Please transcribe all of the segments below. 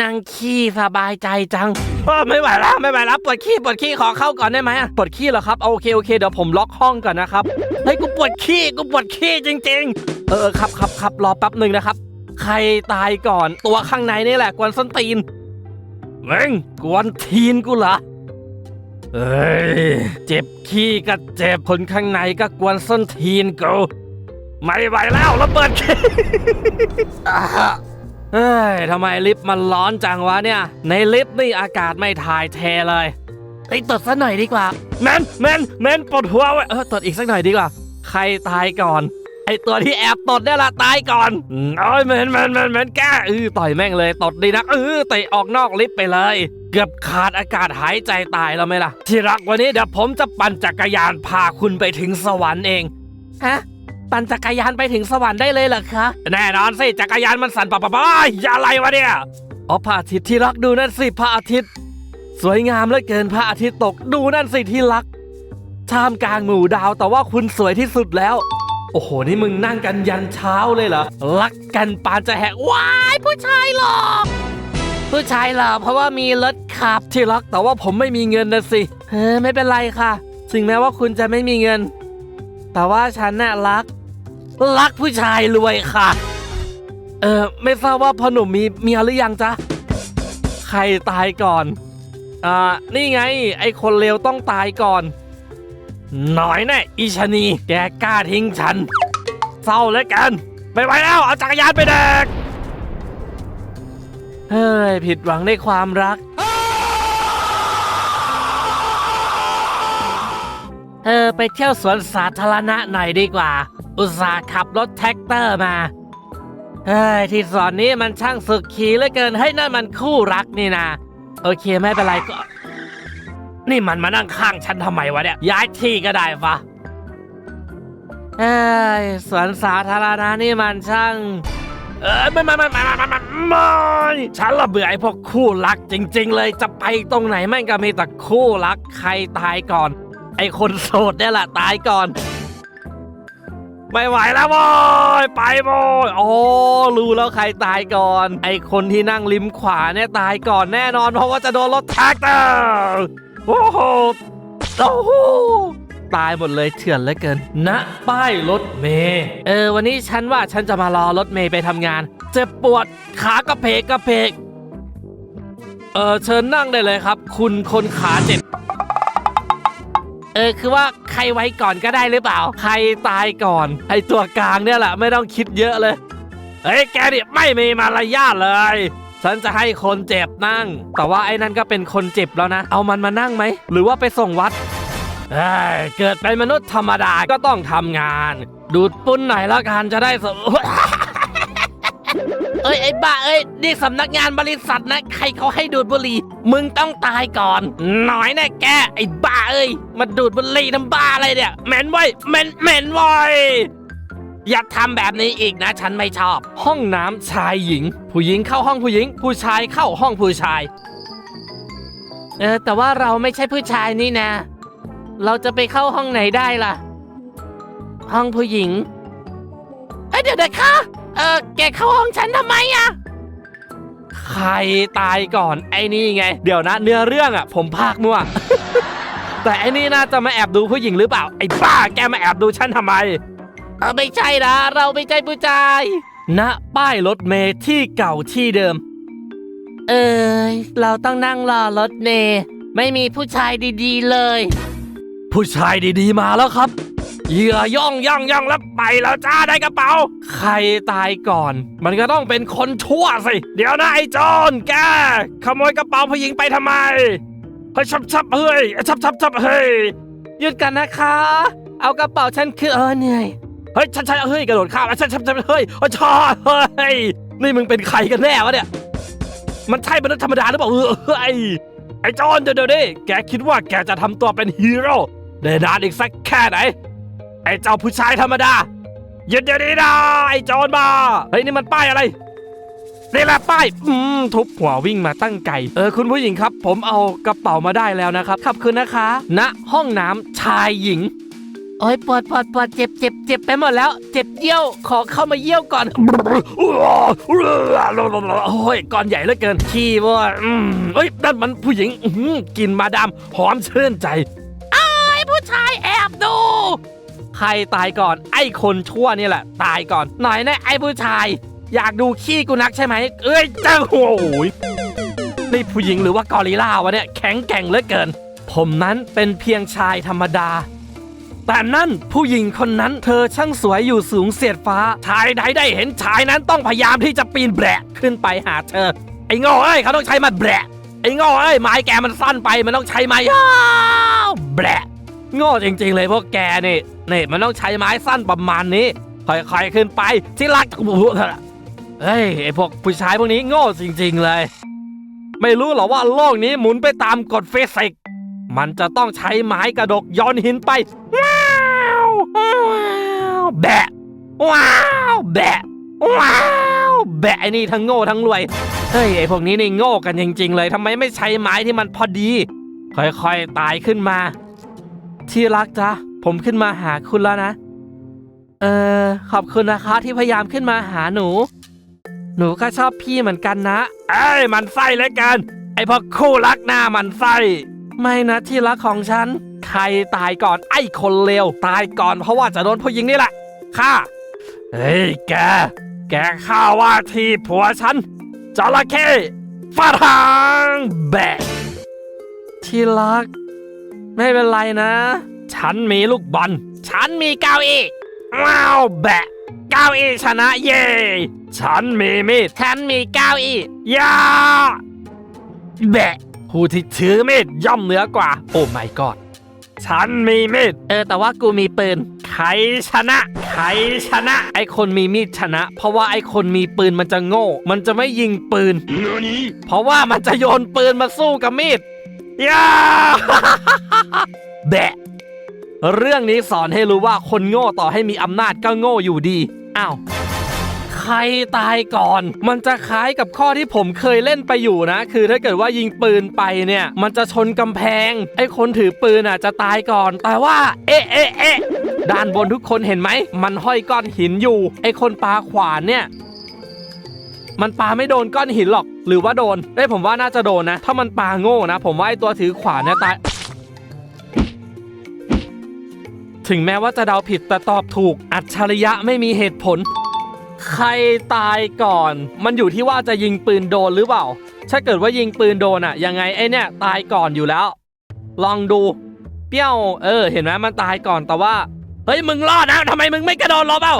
นั่งขี้สบายใจจังเออไม่ไหวแล้วไม่ไหวแล้วปวดขี้ปวดขี้ขอเข้าก่อนได้ไหมอะปวดขี้เหรอครับโอเคโอเคเดี๋ยวผมล็อกห้องก่อนนะครับเฮ้ยกูปวดขี้กูปวดขี้จริง ๆ เออครับครับครับรอแป๊บหนึ่งนะครับ ใครตายก่อนตัวข้างในนี่แหละกวนส้นตีนเม่งกวนทีนกูเหรอเอ้ยเจ็บขี้ก็เจ็บคนข้างในก็กวนส้นทีนกูไม่ไหวแล้วระเบิดขี้ เฮ้ยทำไมลิฟต์มันร้อนจังวะเนี่ย ในลิฟต์นี่อากาศไม่ถ่ายเทเลยไอ้ยตดสักหน่อยดีกว่าแมนแมนแมนปวดหัวเว้ยเออตดอีกสักหน่อยดีกว่า ใครตายก่อน ไอตัวที่แอบตดเนี่ยละตายก่อนอืมโอ้ยแมนแมนแมนแมนแกเออต่อยแม่งเลยตดดีนักเออเตะออกนอกลิฟต์ไปเลย เกือบขาดอากาศหายใจตายแล้วไหมล่ะ ที่รักวันนี้เดี๋ยวผมจะปั่นจักรยานพาคุณไปถึงสวรรค์เองฮะ ปั่นจักรยานไปถึงสวรรค์ได้เลยเหรอคะ แน่นอนสิจักรยานมันสั่นปะปะปะอย่าอะไรวะเนี่ยอ๋อพระอาทิตย์ที่รักดูนั่นสิพระอาทิตย์ สวยงามเหลือเกินพระอาทิตย์ตกดูนั่นสิที่รักท่ามกลางหมู่ดาวแต่ว่าคุณสวยที่สุดแล้ว โอ้โหนี่มึงนั่งกันยันเช้าเลยเหรอรักกันปานจะแหกว้ายผู้ชายหรอผู้ชายหรอเพราะว่ามีรถขับที่รักแต่ว่าผมไม่มีเงินนะสิเฮ้ไม่เป็นไรค่ะถึงแม้ว่าคุณจะไม่มีเงิน แต่ว่าฉันน่ะรัก รักผู้ชายรวยค่ะ เออไม่ทราบว่าพ่อหนุ่มมีเมียหรือยังจ๊ะ ใครตายก่อน อ่า นี่ไง ไอคนเลวต้องตายก่อน หน่อยแน่อีชนี แกกล้าทิ้งฉัน เศร้าเหลือเกัน ไม่ไหวแล้ว เอาจักรยานไปแดก เฮ้ย ผิดหวังในความรักเออไปเที่ยวสวนสาธารณะหน่อยดีกว่า อุตส่าห์ขับรถแท็กเตอร์มาเฮ้ยที่สอนนี้มันช่างสุดขีเหลือเกินให้นั่นมันคู่รักนี่นะโอเคไม่เป็นไรก็ นี่มันมานั่งข้างฉันทำไมวะเนี่ย ย้ายที่ก็ได้ฟะเอ้ยสวนสาธารณะนี่มันช่าง เออไม่ไม่ไม่ไม่ไม่ไม่ไม่ฉันละเบื่อไอ้พวกคู่รักจริง ๆ เลยจะไปตรงไหนแม่งก็มีแต่คู่รักใครตายก่อน ไอ้คนโสดเนี่ยแหละตายก่อน ไม่ไหวแล้วโว้ยไปโว้ยโอ้รู้แล้วใครตายก่อน ไอคนที่นั่งริมขวาเนี่ยตายก่อนแน่นอน เพราะว่าจะโดนรถแท็กเตอร์โอ้โหโอ้โหตายหมดเลยเถื่อนเหลือเกินณป้ายรถเมย์เออ วันนี้ฉันว่าฉันจะมารอรถเมย์ไปทำงาน เจ็บปวดขากระเพกกระเพกเออเชิญนั่งได้เลยครับ คุณคนขาเจ็บ เออคือว่าใครไว้ก่อนก็ได้หรือเปล่า ใครตายก่อน ไอตัวกลางเนี่ยแหละไม่ต้องคิดเยอะเลยเฮ้ยแกนี่ไม่มีมารยาทเลย ฉันจะให้คนเจ็บนั่ง แต่ว่าไอ้นั่นก็เป็นคนเจ็บแล้วนะ เอามันมานั่งไหม หรือว่าไปส่งวัดเอ้ยเกิดเป็นมนุษย์ธรรมดาก็ต้องทำงาน ดูดปุ้นหน่อยแล้วกันจะได้ส เอ้ยไอ้บ้าเอ้ยนี่สำนักงานบริษัทนะใครเขาให้ดูดบุหรี่มึงต้องตายก่อน หน่อยแน่แกไอ้บ้าเอ้ยมาดูดบุหรี่น้ำบ้าอะไรเนี่ยเหม็นไว้ยเหม็นเหม็นไว้ยอย่าทำแบบนี้อีกนะ ฉันไม่ชอบ ห้องน้ำชายหญิง ผู้หญิงเข้าห้องผู้หญิง ผู้ชายเข้าห้องผู้ชาย เออแต่ว่าเราไม่ใช่ผู้ชายนี่นะ เราจะไปเข้าห้องไหนได้ล่ะ ห้องผู้หญิงเอ้ยเดี๋ยวเดี๋ยวค่ะ เออแกเข้าห้องฉันทำไมอะใครตายก่อนไอ้นี่ไง เดี๋ยวนะเนื้อเรื่องอะผมพากมั่ว แต่ไอ้นี่น่าจะมาแอบดูผู้หญิงหรือเปล่า ไอ้บ้าแกมาแอบดูฉันทำไม เออไม่ใช่นะเราไม่ใช่ผู้ชายณป้ายรถเมล์ที่เก่าที่เดิม เอ้ยเราต้องนั่งรอรถเมล์ไม่มีผู้ชายดีๆเลย ผู้ชายดีๆมาแล้วครับ เหยื่อย่องย่องย่องแล้วไปแล้วจ้าได้กระเป๋า ใครตายก่อน มันก็ต้องเป็นคนชั่วสิ เดี๋ยวนะไอ้โจรแกขโมยกระเป๋าผู้หญิงไปทำไมเฮ้ยชับชับเฮ้ยชับชับชับเฮ้ยหยุดกันนะคะ เอากระเป๋าฉันคือเออเหนื่อยเฮ้ยชันชันเฮ้ยกระโดดข้ามชันชันชันเฮ้ยโอ้ยชอเฮ้ยนี่มึงเป็นใครกันแน่วะเนี่ยมันใช่มนุษย์ธรรมดาหรือเปล่าเออเฮ้ยไอ้โจรเดี๋ยวเดี๋ยวดิแกคิดว่าแกจะทำตัวเป็นฮีโร่ได้นานอีกสักแค่ไหน ไอ้เจ้าผู้ชายธรรมดาหยุดเดี๋ยวนี้นะไอ้โจรบ้าเฮ้ยนี่มันป้ายอะไรนี่แหละป้ายอืมทุบหัววิ่งมาตั้งไก่เออคุณผู้หญิงครับ ผมเอากระเป๋ามาได้แล้วนะครับขอบคุณนะคะณห้องน้ำชายหญิงโอ้ยปวดปวดปวดเจ็บเจ็บเจ็บไปหมดแล้ว เจ็บเยี่ยวขอเข้ามาเยี่ยวก่อนโอ้ยก้อนใหญ่เหลือเกินขี้ว่าอืมเอ้ยนั่นมันผู้หญิงอื้อหือกลินมาดามหอมชื่นใจ ใครตายก่อน ไอ้คนชั่วนี่แหละ ตายก่อน หน่อยนะไอ้ผู้ชาย อยากดูขี้กูนักใช่ไหม เอ้ยเจ้าโอ้ยนี่ผู้หญิงหรือว่ากอริลลาวะเนี่ยแข็งแกร่งเหลือเกิน ผมนั้นเป็นเพียงชายธรรมดา แต่นั่นผู้หญิงคนนั้นเธอช่างสวยอยู่สูงเสียดฟ้า ชายใดได้เห็นชายนั้นต้องพยายามที่จะปีนแบะขึ้นไปหาเธอ ไอ้โง่เอ้ยเขาต้องใช้มาแบะไอ้โง่เอ้ยไม้แกมันสั้นไปมันต้องใช้ไม้ยาวแบะโง่จริงๆเลยพวกแกนี่ นี่มันต้องใช้ไม้สั้นประมาณนี้ค่อยๆขึ้นไปที่รักเฮ้ยไอพวกผู้ชายพวกนี้โง่จริง ๆ เลย ไม่รู้หรอว่าโลกนี้หมุนไปตามกฎฟิสิกส์มันจะต้องใช้ไม้กระดกย้อนหินไปว้าวว้าวแบะว้าวแบะว้าวแบะไอ้นี่ทั้งโง่ทั้งรวยเฮ้ยไอพวกนี้นี่โง่กันจริง ๆ เลยทำไมไม่ใช้ไม้ที่มันพอดี ค่อยๆตายขึ้นมา ที่รักจ๊ะ ผมขึ้นมาหาคุณแล้วนะ เออขอบคุณนะคะที่พยายามขึ้นมาหาหนู หนูก็ชอบพี่เหมือนกันนะ เอ้ยมันไส้เหลยกัน ไอ้พวกคู่รักหน้ามันไส้ ไม่นะที่รักของฉัน ใครตายก่อนไอ้คนเลวตายก่อนเพราะว่าจะโดนผู้หญิงนี่แหละข้าเฮ้ยแก แกข้าว่าที่ผัวฉันจระเข้ฟาทางแบะที่รัก ไม่เป็นไรนะ ฉันมีลูกบอล ฉันมีเก้าอี้ว้าวแบะ เก้าอี้ชนะเย่ฉันมีมีด ฉันมีเก้าอี้ยาแบะ ผู้ที่ถือมีดย่อมเหนือกว่า โอ้ my god ฉันมีมีด เออ แต่ว่ากูมีปืน ใครชนะ ใครชนะ ไอคนมีมีดชนะ เพราะว่าไอคนมีปืนมันจะโง่ มันจะไม่ยิงปืน เพราะว่ามันจะโยนปืนมาสู้กับมีดยาแบะ เรื่องนี้สอนให้รู้ว่าคนโง่ต่อให้มีอำนาจก็โง่อยู่ดี อ้าวใครตายก่อน มันจะคล้ายกับข้อที่ผมเคยเล่นไปอยู่นะ คือถ้าเกิดว่ายิงปืนไปเนี่ย มันจะชนกำแพง ไอ้คนถือปืนอะจะตายก่อน แต่ว่า เอ๊ะเอ๊ะเอ๊ะด้านบนทุกคนเห็นไหม มันห้อยก้อนหินอยู่ ไอ้คนปาขวานเนี่ย มันปาไม่โดนก้อนหินหรอก หรือว่าโดนเอ้ผมว่าน่าจะโดนนะ ถ้ามันปาโง่นะ ผมว่าไอ้ตัวถือขวานเนี่ยตาย ถึงแม้ว่าจะเดาผิดแต่ตอบถูก อัจฉริยะไม่มีเหตุผล ใครตายก่อน มันอยู่ที่ว่าจะยิงปืนโดนหรือเปล่า ถ้าเกิดว่ายิงปืนโดนอะยังไงไอ้เนี่ยตายก่อนอยู่แล้ว ลองดู เปี้ยว เออ เห็นไหมมันตายก่อนแต่ว่า เฮ้ยมึงรอดนะทำไมมึงไม่กระโดดลบเอ้า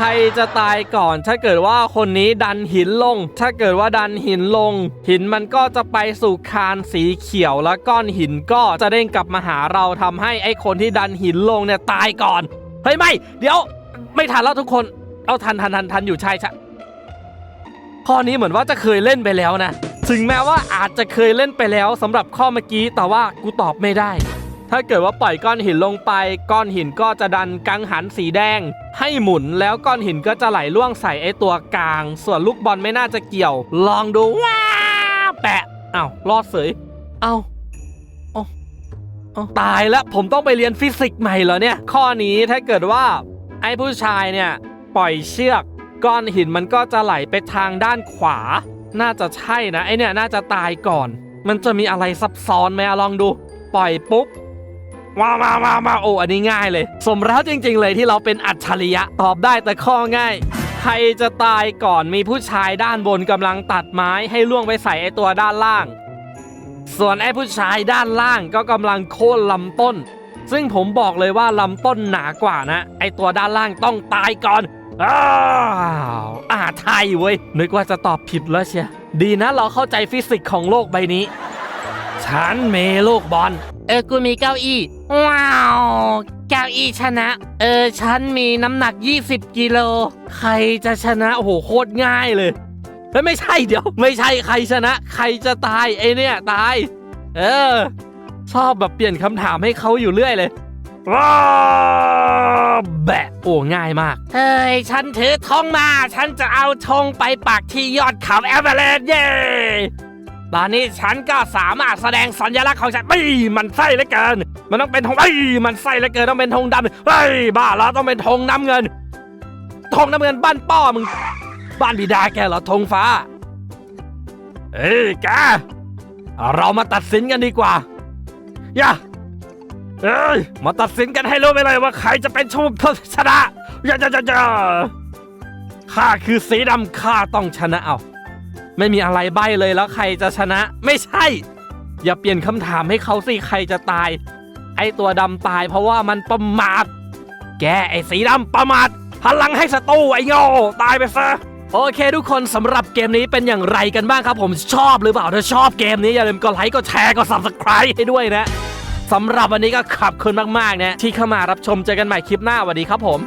ใครจะตายก่อน ถ้าเกิดว่าคนนี้ดันหินลง ถ้าเกิดว่าดันหินลง หินมันก็จะไปสู่คานสีเขียวแล้วก้อนหินก็จะเด้งกลับมาหาเราทำให้ไอ้คนที่ดันหินลงเนี่ยตายก่อน เฮ้ยไม่ เดี๋ยว ไม่ทันแล้วทุกคน เอาทันทันทันทันอยู่ใช่ใช่ข้อนี้เหมือนว่าจะเคยเล่นไปแล้วนะ ถึงแม้ว่าอาจจะเคยเล่นไปแล้วสำหรับข้อเมื่อกี้แต่ว่ากูตอบไม่ได้ ถ้าเกิดว่าปล่อยก้อนหินลงไป ก้อนหินก็จะดันกังหันสีแดง ให้หมุนแล้วก้อนหินก็จะไหลล่วงใส่ไอ้ตัวกลาง ส่วนลูกบอลไม่น่าจะเกี่ยว ลองดูว้าแปะอ้ารอดเสยเอ้าเอ้าตายแล้วผมต้องไปเรียนฟิสิกส์ใหม่เหรอเนี่ย ข้อนี้ถ้าเกิดว่า ไอ้ผู้ชายเนี่ยปล่อยเชือก ก้อนหินมันก็จะไหลไปทางด้านขวา น่าจะใช่นะไอเนี่ยน่าจะตายก่อน มันจะมีอะไรซับซ้อนไหมลองดู ปล่อยปุ๊บ มามามามาโอ้อันนี้ง่ายเลย สมแล้วจริง ๆ เลยที่เราเป็นอัจฉริยะตอบได้แต่ข้อง่าย ใครจะตายก่อนมีผู้ชายด้านบนกำลังตัดไม้ให้ล่วงไปใส่ไอตัวด้านล่าง ส่วนไอ้ผู้ชายด้านล่างก็กำลังโค่นลำต้น ซึ่งผมบอกเลยว่าลำต้นหนากว่านะ ไอตัวด้านล่างต้องตายก่อนอ้าวอ่าไทยเว้ยนึกว่าจะตอบผิดแล้วเชียดีนะเราเข้าใจฟิสิกส์ของโลกใบนี้ ฉันมีลูกบอล เออ กูมีเก้าอี้ ว้าว เก้าอี้ชนะ เออ ฉันมีน้ำหนัก 20 กิโล ใครจะชนะ โอ้โห โคตรง่ายเลยเฮ้ยไม่ใช่เดี๋ยว ไม่ใช่ใครชนะ ใครจะตายไอเนี่ย ตาย เออ ชอบแบบเปลี่ยนคำถามให้เขาอยู่เรื่อยเลยว้าแบะโอ้ง่ายมาก เฮ้ย ฉันถือธงมา ฉันจะเอาธงไปปักที่ยอดเขาแอเวอเรสต์เย่ ตอนนี้ฉันก็สามารถแสดงสัญลักษณ์ของฉันไม่มันไส้เหลือเกิน มันต้องเป็นธงไอ้ยมันไส้เหลือเกินต้องเป็นธงดำเฮ้ยบ้าแล้วต้องเป็นธงน้ำเงินธงน้ำเงินบ้านป้อมึง บ้านบิดาแกเหรอธงฟ้าเอ้ยแกเรามาตัดสินกันดีกว่าอย่าเอ้ยมาตัดสินกันให้รู้ไปเลยว่าใครจะเป็นชูชนะอย่าอย่าอย่าอย่าข้าคือสีดำข้าต้องชนะเอา ไม่มีอะไรใบ้เลยแล้วใครจะชนะ ไม่ใช่ อย่าเปลี่ยนคำถามให้เขาสิใครจะตาย ไอตัวดำตายเพราะว่ามันประมาท แกไอสีดำประมาทพลังให้ศัตรูไอโง่ตายไปซะโอเคทุกคนสำหรับเกมนี้เป็นอย่างไรกันบ้างครับ ผมชอบหรือเปล่าถ้าชอบเกมนี้อย่าลืมกดไลค์กดแชร์กด subscribe ให้ด้วยนะสำหรับวันนี้ก็ขอบคุณมากๆนะที่เข้ามารับชมเจอกันใหม่คลิปหน้าสวัสดีครับผม